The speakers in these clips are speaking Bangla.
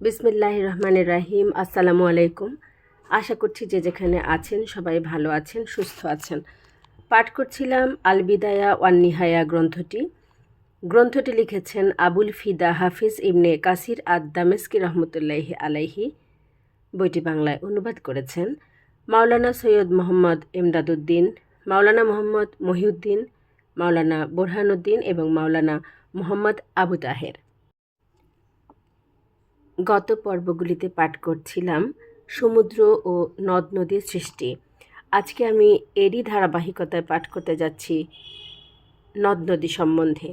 বিসমিল্লাহ রহমানের রাহিম, আসসালামু আলাইকুম। আশা করছি যে যেখানে আছেন সবাই ভালো আছেন, সুস্থ আছেন। পাঠ করছিলাম আলবিদায়া ওয়ান নিহায়া গ্রন্থটি। গ্রন্থটি লিখেছেন আবুল ফিদা হাফিজ ইবনে কাসির আদ দামেস্কি রহমতুল্লাহি আলাইহি। বইটি বাংলায় অনুবাদ করেছেন মাওলানা সৈয়দ মোহাম্মদ এমদাদুদ্দিন মাওলানা মোহাম্মদ মহিউদ্দিন, মাওলানা বোরহানুদ্দিন এবং মাওলানা মোহাম্মদ আবু তাহের। গত পর্বগুলিতে পাঠ করছিলাম সমুদ্র ও নদ নদীর সৃষ্টি। আজকে আমি এরই ধারাবাহিকতায় পাঠ করতে যাচ্ছি নদ নদী সম্বন্ধে,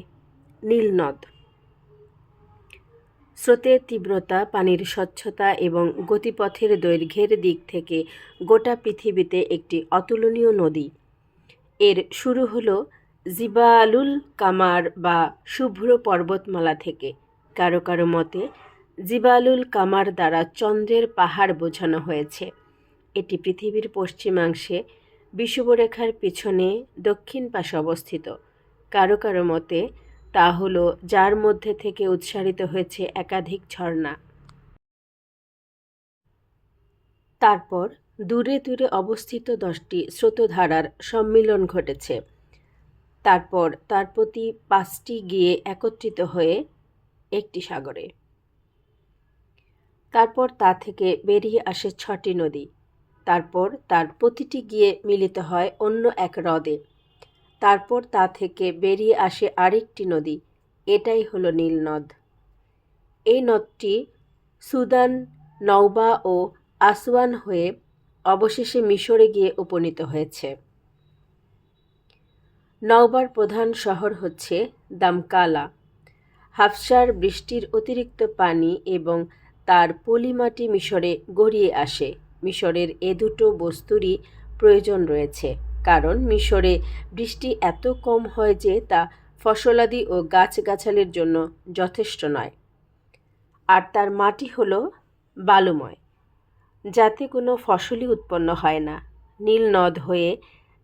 নীল নদ। স্রোতের তীব্রতা, পানির স্বচ্ছতা এবং গতিপথের দৈর্ঘ্যের দিক থেকে গোটা পৃথিবীতে একটি অতুলনীয় নদী। এর শুরু হলো জিবালুল কামার বা শুভ্র পর্বতমালা থেকে। কারও কারও মতে জিবালুল কামার দ্বারা চন্দ্রের পাহাড় বোঝানো হয়েছে। এটি পৃথিবীর পশ্চিমাংশে বিষুবরেখার পিছনে দক্ষিণ পাশে অবস্থিত। কারও কারও মতে, তা হল যার মধ্যে থেকে উৎসারিত হয়েছে একাধিক ঝর্ণা। তারপর দূরে দূরে অবস্থিত দশটি স্রোতধারার সম্মিলন ঘটেছে। তারপর তার প্রতি পাঁচটি গিয়ে একত্রিত হয়ে একটি সাগরে। তারপর তা থেকে বেরিয়ে আসে ছটি নদী। তারপর তার প্রতিটি গিয়ে মিলিত হয় অন্য এক হ্রদে। তারপর তা থেকে বেরিয়ে আসে আরেকটি নদী, এটাই হলো নীল নদ। এই নদটি সুদান, নওবা ও আসওয়ান হয়ে অবশেষে মিশরে গিয়ে উপনীত হয়েছে। নওবার প্রধান শহর হচ্ছে দামকালা। হাফসার বৃষ্টির অতিরিক্ত পানি এবং তার পলিমাটি মিশরে গড়িয়ে আসে। মিশরের এ দুটো বস্তুরই প্রয়োজন রয়েছে, কারণ মিশরে বৃষ্টি এত কম হয় যে তা ফসলাদি ও গাছগাছালির জন্য যথেষ্ট নয়। আর তার মাটি হলো বালুময়, যাতে কোনো ফসলই উৎপন্ন হয় না। নীল নদ হয়ে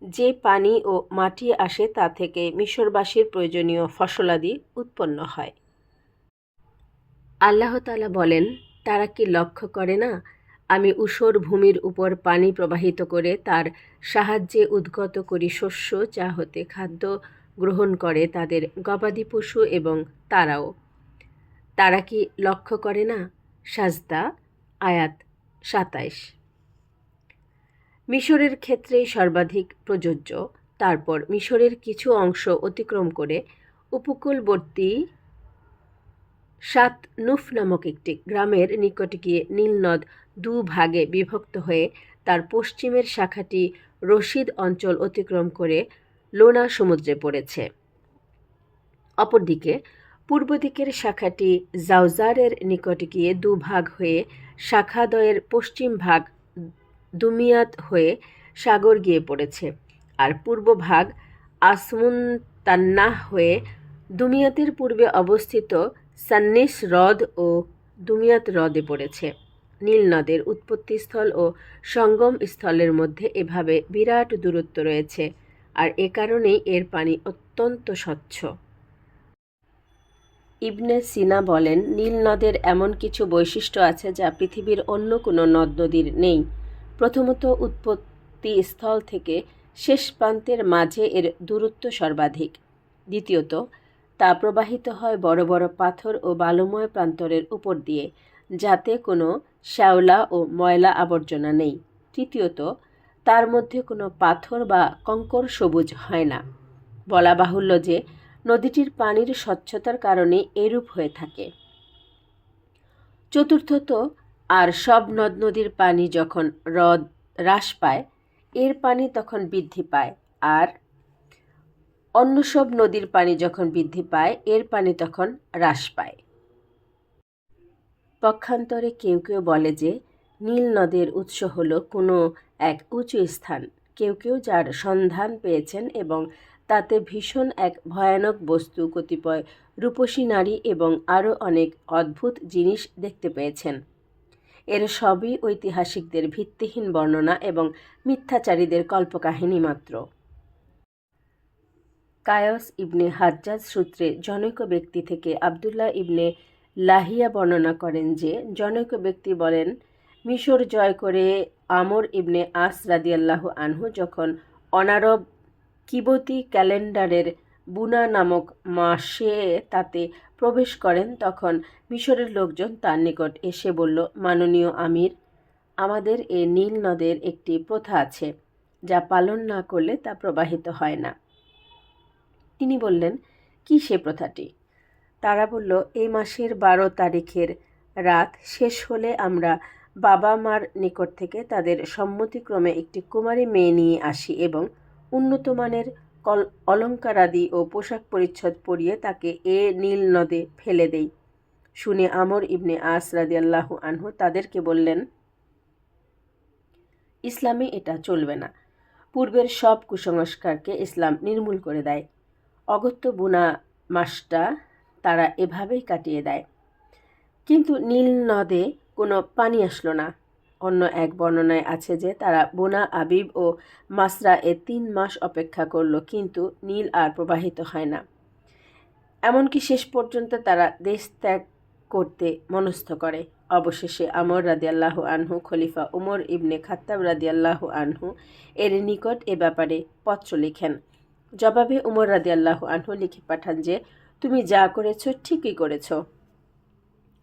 যে পানি ও মাটি আসে তা থেকে মিশরবাসীর প্রয়োজনীয় ফসলাদি উৎপন্ন হয়। আল্লাহ তালা বলেন তারা কি লক্ষ্য করে না? আমি ঊষর ভূমির উপর পানি প্রবাহিত করে তার সাহায্যে উদ্গত করি শস্য যা হতে খাদ্য গ্রহণ করে তাদের গবাদি পশু এবং তারাও। তারা কি লক্ষ্য করে না? সাজদা, আয়াত সাতাইশ। মিশরের ক্ষেত্রেই সর্বাধিক প্রযোজ্য। তারপর মিশরের কিছু অংশ অতিক্রম করে উপকূলবর্তী সাত নুফ নামক একটি গ্রামের নিকটে গিয়ে নীলনদ দু ভাগে বিভক্ত হয়ে তার পশ্চিমের শাখাটি রশিদ অঞ্চল অতিক্রম করে লোনা সমুদ্রে পড়েছে। অপরদিকে, পূর্ব দিকের শাখাটি জাউজারের নিকটে গিয়ে দুভাগ হয়ে শাখাদয়ের পশ্চিম ভাগ দুমিয়াত হয়ে সাগর গিয়ে পড়েছে, আর পূর্ব ভাগ আসমুন তান্নাহ হয়ে দুমিয়াতের পূর্বে অবস্থিত সান্নিস হ্রদ ও দুমিয়াত হ্রদে পড়েছে। নীল নদের উৎপত্তিস্থল ও সঙ্গম স্থলের মধ্যে এভাবে বিরাট দূরত্ব রয়েছে, আর এ কারণেই এর পানি অত্যন্ত স্বচ্ছ। ইবনে সিনা বলেন, নীল নদের এমন কিছু বৈশিষ্ট্য আছে যা পৃথিবীর অন্য কোনো নদ নদীর নেই। প্রথমত উৎপত্তি স্থল থেকে শেষ প্রান্তের মাঝে এর দূরত্ব সর্বাধিক। দ্বিতীয়ত তা প্রবাহিত হয় বড় বড় পাথর ও বালুময় প্রান্তরের উপর দিয়ে, যাতে কোনো শ্যাওলা ও ময়লা আবর্জনা নেই। তৃতীয়ত, তার মধ্যে কোনো পাথর বা কঙ্কর সবুজ হয় না। বলা বাহুল্য যে, নদীটির পানির স্বচ্ছতার কারণে এরূপ হয়ে থাকে। চতুর্থত, আর সব নদ নদীর পানি যখন হ্রদ হ্রাস পায়, এর পানি তখন বৃদ্ধি পায়, আর অন্য সব নদীর পানি যখন বৃদ্ধি পায়, এর পানি তখন হ্রাস পায়। পক্ষান্তরে কেউ কেউ বলে যে, নীল নদের উৎস হল কোনো এক উঁচু স্থান। কেউ কেউ যার সন্ধান পেয়েছেন এবং তাতে ভীষণ এক ভয়ানক বস্তু, কতিপয় রূপসী নারী এবং আরও অনেক অদ্ভুত জিনিস দেখতে পেয়েছেন। এর সবই ঐতিহাসিকদের ভিত্তিহীন বর্ণনা এবং মিথ্যাচারীদের কল্পকাহিনী মাত্র। কায়স ইবনে হাজ্জাজ সূত্রে জনৈক ব্যক্তি থেকে আবদুল্লাহ ইবনে লাহিয়া বর্ণনা করেন যে, জনৈক ব্যক্তি বলেন, মিশর জয় করে আমর ইবনে আস রাদিয়াল্লাহু আনহু যখন অনারব কিবতী ক্যালেন্ডারের বুনা নামক মাসে তাতে প্রবেশ করেন, তখন মিশরের লোকজন তার নিকট এসে বলল, মাননীয় আমির, আমাদের এ নীল নদের একটি প্রথা আছে, যা পালন না করলে তা প্রবাহিত হয় না। তিনি বললেন, কি সে প্রথাটি? তারা বলল, এই মাসের বারো তারিখের রাত শেষ হলে আমরা বাবা মার নিকট থেকে তাদের সম্মতিক্রমে একটি কুমারী মেয়ে নিয়ে আসি এবং উন্নত মানের কল, অলঙ্কারাদি ও পোশাক পরিচ্ছদ পরিয়ে তাকে এ নীল নদে ফেলে দেই। শুনে আমর ইবনে আস রাদিয়াল্লাহু আনহু তাদেরকে বললেন, ইসলামে এটা চলবে না। পূর্বের সব কুসংস্কারকে ইসলাম নির্মূল করে দেয়। অগত্য বুনা মাসটা তারা এভাবেই কাটিয়ে দেয়। কিন্তু নীল নদে কোনো পানি আসলো না। অন্য এক বর্ণনায় আছে যে তারা বোনা, আবিব ও মাসরা এ তিন মাস অপেক্ষা করল, কিন্তু নীল আর প্রবাহিত হয় না। এমনকি শেষ পর্যন্ত তারা দেশ ত্যাগ করতে মনস্থ করে। অবশেষে আমর রাদিয়াল্লাহ আনহু, খলিফা উমর ইবনে খাত্তাব রাদিয়াল্লাহু আনহু এর নিকট এ ব্যাপারে পত্র লিখেন। জবাবে উমর রাদিয়াল্লাহু আনহু লিখে পাঠান যে, তুমি যা করেছ ঠিকই করেছ।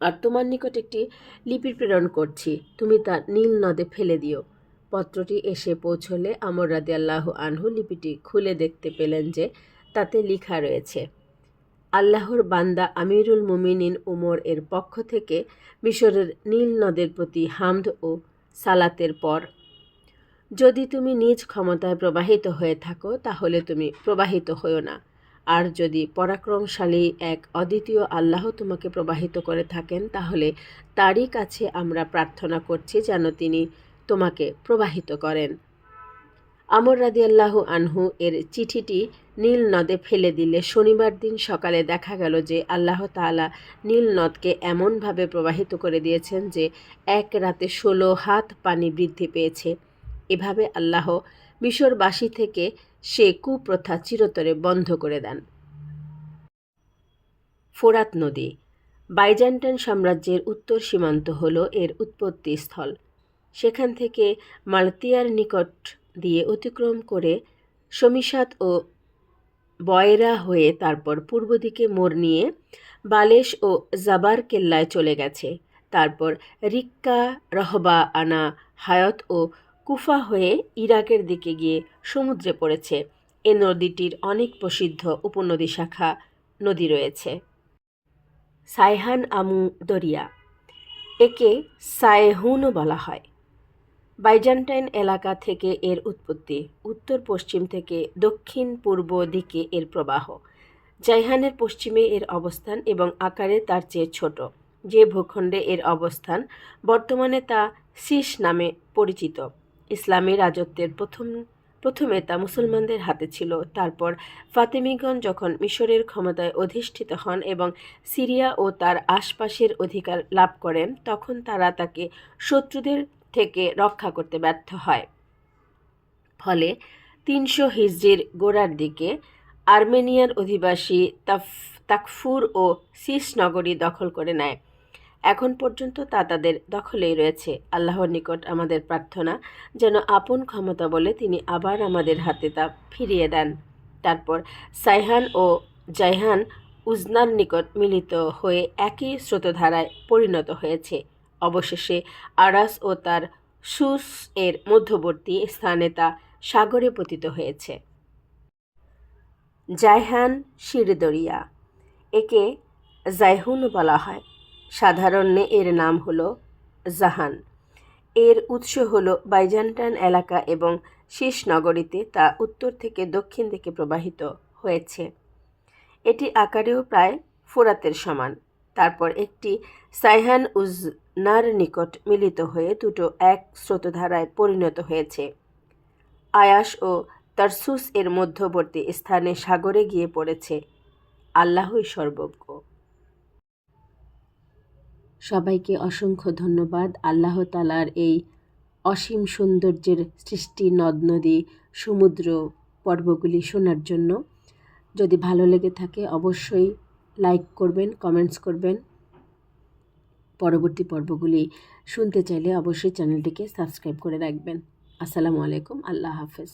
আর তোমার নিকট একটি লিপি প্রেরণ করছি। তুমি তা নীল নদে ফেলে দিও। পত্রটি এসে পৌঁছলে আমর রাদিয়াল্লাহু আনহু লিপিটি খুলে দেখতে পেলেন যে, তাতে লিখা রয়েছে, আল্লাহর বান্দা আমিরুল মুমিনিন উমর এর পক্ষ থেকে মিশরের নীল নদের প্রতি হামদ ও সালাতের পর যদি তুমি নিজ ক্ষমতায় প্রবাহিত হয়ে থাকো, তাহলে তুমি প্রবাহিত হও না। আর যদি পরাক্রমশালী এক অদ্বিতীয় আল্লাহ তোমাকে প্রবাহিত করে থাকেন, তাহলে তারই কাছে আমরা প্রার্থনা করছি যেন তিনি তোমাকে প্রবাহিত করেন। আমর রাদিয়াল্লাহু আনহু এর চিঠিটি নীল নদে ফেলে দিলে শনিবার দিন সকালে দেখা গেল যে আল্লাহ তাআলা নীল নদকে এমনভাবে প্রবাহিত করে দিয়েছেন যে এক রাতে ষোলো হাত পানি বৃদ্ধি পেয়েছে। এভাবে আল্লাহ মিশরবাসী থেকে সে কুপ্রথা চিরতরে বন্ধ করে দেন। ফোরাত নদী, বাইজান্টাইন সাম্রাজ্যের উত্তর সীমান্ত হল এর উৎপত্তি স্থল। সেখান থেকে মালতিয়ার নিকট দিয়ে অতিক্রম করে শমিসাত ও বয়রা হয়ে তারপর পূর্ব দিকে মোড় নিয়ে বালেশ ও জাবার কেল্লায় চলে গেছে। তারপর রিক্কা, রহবা আনা, হায়ত ও কুফা হয়ে ইরাকের দিকে গিয়ে সমুদ্রে পড়েছে। এ নদীটির অনেক প্রসিদ্ধ উপনদী শাখা, নদী রয়েছে। সাইহান আমু দরিয়া, একে সায়েহুনও বলা হয়। বাইজান্টাইন এলাকা থেকে এর উৎপত্তি উত্তর পশ্চিম থেকে দক্ষিণ পূর্ব দিকে এর প্রবাহ। জাইহানের পশ্চিমে এর অবস্থান এবং আকারে তার চেয়ে ছোট। যে ভূখণ্ডে এর অবস্থান বর্তমানে তা সিস নামে পরিচিত। ইসলামী রাজত্বের প্রথম, প্রথমে তা মুসলমানদের হাতে ছিল। তারপর ফাতেমিগণ যখন মিশরের ক্ষমতায় অধিষ্ঠিত হন এবং সিরিয়া ও তার আশপাশের অধিকার লাভ করেন, তখন তারা তাকে শত্রুদের থেকে রক্ষা করতে ব্যর্থ হয়। ফলে তিনশো হিজড়ির গোড়ার দিকে আর্মেনিয়ার অধিবাসী তাফ, তাকফুর ও সিস নগরী দখল করে নেয়। এখন পর্যন্ত তা তাদের দখলেই রয়েছে। আল্লাহর নিকট আমাদের প্রার্থনা, যেন আপন ক্ষমতা বলে তিনি আবার আমাদের হাতে তা ফিরিয়ে দেন। তারপর সাইহান ও জাইহান উজনার নিকট মিলিত হয়ে একই স্রোতধারায় পরিণত হয়েছে। অবশেষে আরাস ও তার সুস এর মধ্যবর্তী স্থানে তা সাগরে পতিত হয়েছে। জাইহান শিরদরিয়া, একে জাইহুন বলা হয়। সাধারণ্যে এর নাম হলো জাহান। এর উৎস হলো বাইজান্টান এলাকা এবং শীষ নগরীতে তা উত্তর থেকে দক্ষিণ দিকে প্রবাহিত হয়েছে। এটি আকারেও প্রায় ফোরাতের সমান। তারপর একটি সাইহান উজনার নিকট মিলিত হয়ে দুটো এক স্রোতধারায় পরিণত হয়েছে। আয়াস ও তারসুস এর মধ্যবর্তী স্থানে সাগরে গিয়ে পড়েছে। আল্লাহই সর্বজ্ঞ। সবাইকে অসংখ্য ধন্যবাদ। আল্লাহ তালার এই অসীম সৌন্দর্যের সৃষ্টি নদ, নদী, সমুদ্র পর্বগুলি শোনার জন্য। যদি ভালো লেগে থাকে অবশ্যই লাইক করবেন কমেন্টস করবেন। পরবর্তী পর্বগুলি শুনতে চাইলে অবশ্যই চ্যানেলটিকে সাবস্ক্রাইব করে রাখবেন। আসসালামু আলাইকুম, আল্লাহ হাফেজ।